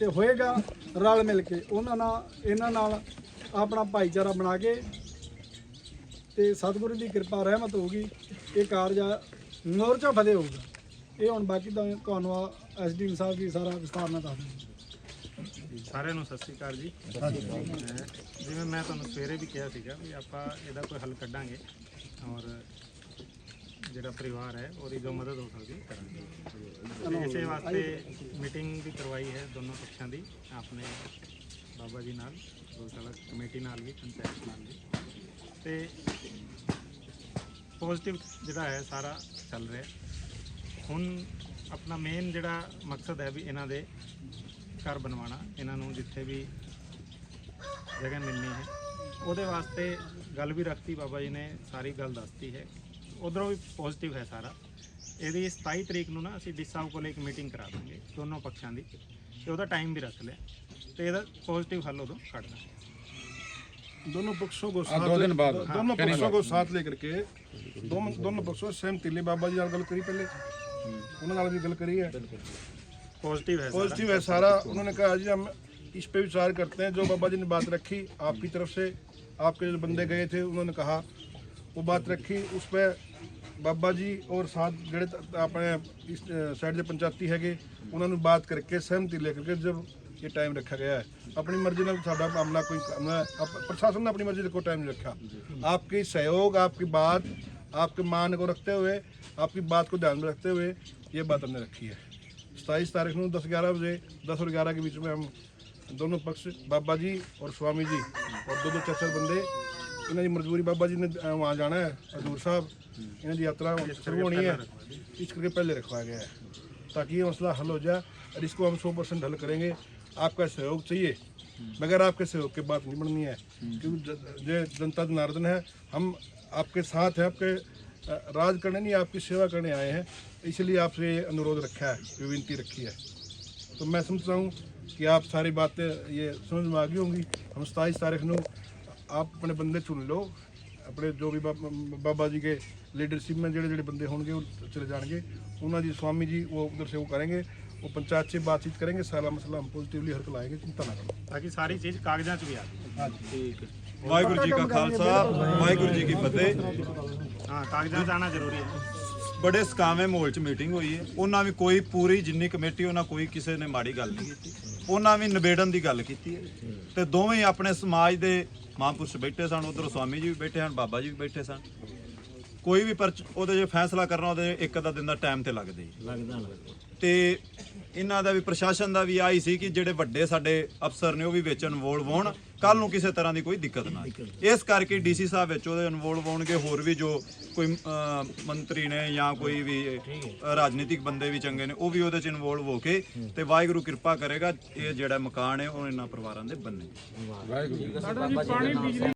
ਤੇ ਹੋਏਗਾ ਰਲ ਮਿਲ ਕੇ। ਉਹਨਾਂ ਨਾਲ ਇਹਨਾਂ ਨਾਲ ਆਪਣਾ ਭਾਈਚਾਰਾ ਬਣਾ ਕੇ ਤੇ ਸਤਿਗੁਰੂ ਦੀ ਕਿਰਪਾ ਰਹਿਮਤ ਹੋਊਗੀ। ਇਹ ਕਾਰਜ ਮੋਰਚਾ ਫਤਿਹ ਹੋਊਗਾ। ਇਹ ਹੁਣ ਬਾਕੀ ਤਾਂ ਤੁਹਾਨੂੰ ਐਸਡੀਐਮ ਸਾਹਿਬ ਜੀ ਸਾਰਾ ਵਿਸਤਾਰ ਨਾਲ ਦੱਸ ਦੇਣਗੇ ਸਾਰਿਆਂ ਨੂੰ ਸਤਿ ਸ੍ਰੀ ਅਕਾਲ ਜੀ। ਜਿਵੇਂ ਮੈਂ ਤੁਹਾਨੂੰ ਸਵੇਰੇ ਵੀ ਕਿਹਾ ਸੀਗਾ ਵੀ ਆਪਾਂ ਇਹਦਾ ਕੋਈ ਹੱਲ ਕੱਢਾਂਗੇ। ਔਰ ਜਿਹੜਾ ਪਰਿਵਾਰ ਹੈ, ਉਹਦੀ ਜੋ ਮਦਦ ਹੋ ਸਕਦੀ ਹੈ ਕਰਾਂਗੇ। ਇਸੇ ਵਾਸਤੇ ਮੀਟਿੰਗ ਵੀ ਕਰਵਾਈ ਹੈ ਦੋਨੋਂ ਪੱਖਾਂ ਦੀ, ਆਪਣੇ ਬਾਬਾ ਜੀ ਨਾਲ ਗੋਸ਼ਾਲਾ ਕਮੇਟੀ ਨਾਲ ਵੀ, ਪੰਚਾਇਤ ਨਾਲ ਵੀ। ਤੇ ਪੋਜ਼ਿਟਿਵ ਜਿਹੜਾ ਹੈ, ਸਾਰਾ ਚੱਲ ਰਿਹਾ ਹੁਣ ਆਪਣਾ ਮੇਨ ਜਿਹੜਾ ਮਕਸਦ ਹੈ ਵੀ ਇਹਨਾਂ ਦੇ ਘਰ ਬਣਵਾਉਣਾ, ਇਹਨਾਂ ਨੂੰ ਜਿੱਥੇ ਵੀ ਜਗ੍ਹਾ ਮਿਲਣੀ ਹੈ। ਉਹਦੇ ਵਾਸਤੇ ਗੱਲ ਵੀ ਰੱਖਤੀ, ਬਾਬਾ ਜੀ ਨੇ ਸਾਰੀ ਗੱਲ ਦੱਸਤੀ ਹੈ। ਉਧਰੋਂ ਵੀ ਪੋਜ਼ਿਟਿਵ ਹੈ ਸਾਰਾ ਇਹਦੀ 27 ਤਰੀਕ ਨੂੰ ਨਾ ਅਸੀਂ ਡੀ ਸਾਹਿਬ ਕੋਲ ਇੱਕ ਮੀਟਿੰਗ ਕਰਾ ਦਾਂਗੇ ਦੋਨੋਂ ਪੱਖਾਂ ਦੀ ਤੇ ਉਹਦਾ ਟਾਈਮ ਵੀ ਰੱਖ ਲਿਆ ਤੇ ਇਹਦਾ ਪੋਜ਼ਿਟਿਵ ਹੱਲ ਉਦੋਂ ਕੱਢਣਾ दोनों पक्षों को साथ दो दिन ले- बाद। दोनों पक्षों को साथ लेकर के दोनों दोनों पक्षों सहमति ले बाबा जी ਨਾਲ ਗੱਲ ਕਰੀ ਪਹਿਲੇ ਉਹਨਾਂ ਨਾਲ ਵੀ ਗੱਲ ਕਰੀ है पॉजिटिव है सारा। पॉजिटिव है सारा उन्होंने कहा जी हम इस पे विचार करते हैं जो बाबा जी ने बात रखी आपकी तरफ से आपके जो बंदे गए थे उन्होंने कहा वो बात रखी उस पर ਬਾਬਾ ਜੀ ਔਰ ਸਾਥ ਜਿਹੜੇ ਤ- ਆਪਣੇ ਇਸ ਸਾਈਡ ਦੇ ਪੰਚਾਇਤੀ ਹੈਗੇ ਉਹਨਾਂ ਨੂੰ ਬਾਤ ਕਰਕੇ ਸਹਿਮਤੀ ਲੈ ਕਰਕੇ ਜਬ ਇਹ ਟਾਈਮ ਰੱਖਿਆ ਗਿਆ ਹੈ ਆਪਣੀ ਮਰਜ਼ੀ ਨਾਲ ਸਾਡਾ ਮਾਮਲਾ ਕੋਈ ਕੰਮ ਹੈ, ਆਪ- प्रशासन ने अपनी मर्जी से कोई टाइम नहीं रखा आपकी सहयोग आपकी बात आपके मान को रखते हुए आपकी बात को ध्यान में रखते हुए ये बात हमने रखी है सताईस तारीख को दस ग्यारह बजे दस और ग्यारह के बीच में हम दोनों पक्ष बाबा जी और स्वामी जी और दो दो चार चार बंदे ਇਹਨਾਂ ਦੀ ਮਜਬੂਰੀ ਬਾਬਾ ਜੀ ਨੇ ਅ, ਵਹਾਂ ਜਾਣਾ ਹੈ ਹਜ਼ੂਰ ਸਾਹਿਬ ਇਹਨਾਂ ਦੀ यात्रा शुरू होनी है इस करके पहले रखवाया गया है ताकि ये मसला हल हो जाए और इसको हम सौ परसेंट हल करेंगे आपका सहयोग चाहिए मगर आपके सहयोग की बात नहीं बननी है क्योंकि ज- जो जनता जनार्दन है हम आपके साथ हैं आपके अ, राज करने नहीं आपकी सेवा करने आए हैं इसलिए आपसे ये अनुरोध रखा है ये विनती रखी है तो मैं समझता हूँ कि आप सारी बातें ये समझ में आ गई होंगी हम सताईस तारीख को आप अपने बंदे चुन लो ਆਪਣੇ ਜੋ ਵੀ ਬਾਬਾ ਬਾਬਾ ਜੀ ਕੇ ਲੀਡਰਸ਼ਿਪ में ਜਿਹੜੇ ਜਿਹੜੇ ਬੰਦੇ ਹੋਣਗੇ ਉਹ ਚਲੇ ਜਾਣਗੇ ਉਹਨਾਂ ਦੀ स्वामी जी वो उधर से वो करेंगे वो पंचायत से बातचीत करेंगे सारा मसला हम पॉजिटिवली हल लाएंगे चिंता ना करो ताकि सारी चीज़ कागजात भी आ जाए ਵਾਹਿਗੁਰੂ ਜੀ ਕਾ ਖਾਲਸਾ ਵਾਹਿਗੁਰੂ ਜੀ ਕੀ ਫਤਿਹ हाँ कागजात आना जरूरी है ਬੜੇ ਸਕਾਵੇਂ ਮਾਹੌਲ 'ਚ ਮੀਟਿੰਗ ਹੋਈ ਹੈ। ਉਹਨਾਂ ਵੀ ਕੋਈ ਪੂਰੀ ਜਿੰਨੀ ਕਮੇਟੀ ਉਹਨਾਂ ਕੋਈ ਕਿਸੇ ਨੇ ਮਾੜੀ ਗੱਲ ਨਹੀਂ ਕੀਤੀ। ਉਹਨਾਂ ਵੀ ਨਿਬੇੜਨ ਦੀ ਗੱਲ ਕੀਤੀ ਹੈ। ਤੇ ਦੋਵੇਂ ਆਪਣੇ ਸਮਾਜ ਦੇ ਮਹਾਂਪੁਰਸ਼ ਬੈਠੇ ਸਨ ਉਧਰ ਸਵਾਮੀ ਜੀ ਵੀ ਬੈਠੇ ਹਨ ਬਾਬਾ ਜੀ ਵੀ ਬੈਠੇ ਸਨ। ਕੋਈ ਵੀ ਪਰਚ ਉਹਦੇ ਜੇ ਫੈਸਲਾ ਕਰਨਾ ਉਹਦੇ ਇੱਕ ਅੱਧਾ ਦਿਨ ਦਾ ਟਾਈਮ ਤੇ ਲੱਗਦਾ ਹੀ। ਲੱਗਦਾ ਤੇ ਇਹਨਾਂ ਦਾ ਵੀ ਪ੍ਰਸ਼ਾਸਨ ਦਾ ਵੀ ਆਈ ਸੀ ਕਿ ਜਿਹੜੇ ਵੱਡੇ ਸਾਡੇ ਅਫਸਰ ਨੇ ਉਹ ਵੀ ਵਿੱਚ ਇਨਵੋਲਵ ਹੋਣ। ਕੱਲ ਨੂੰ ਕਿਸੇ ਤਰ੍ਹਾਂ ਦੀ ਕੋਈ ਦਿੱਕਤ ਨਾ ਆਏ। ਇਸ ਕਰਕੇ ਡੀਸੀ ਸਾਹਿਬ ਵਿੱਚ ਉਹਦੇ ਇਨਵੋਲਵ ਹੋਣਗੇ ਹੋਰ ਵੀ ਜੋ ਕੋਈ ਮੰਤਰੀ ਨੇ ਜਾਂ ਕੋਈ ਵੀ ਰਾਜਨੀਤਿਕ ਬੰਦੇ ਵੀ ਚੰਗੇ ਨੇ, ਉਹ ਵੀ ਉਹਦੇ ਚ ਇਨਵੋਲਵ ਹੋ ਕੇ ਤੇ ਵਾਹਿਗੁਰੂ ਕਿਰਪਾ ਕਰੇਗਾ, ਇਹ ਜਿਹੜਾ ਮਕਾਨ ਹੈ ਉਹ ਇਹਨਾਂ ਪਰਿਵਾਰਾਂ ਦੇ ਬੰਨੇ। ਵਾਹਿਗੁਰੂ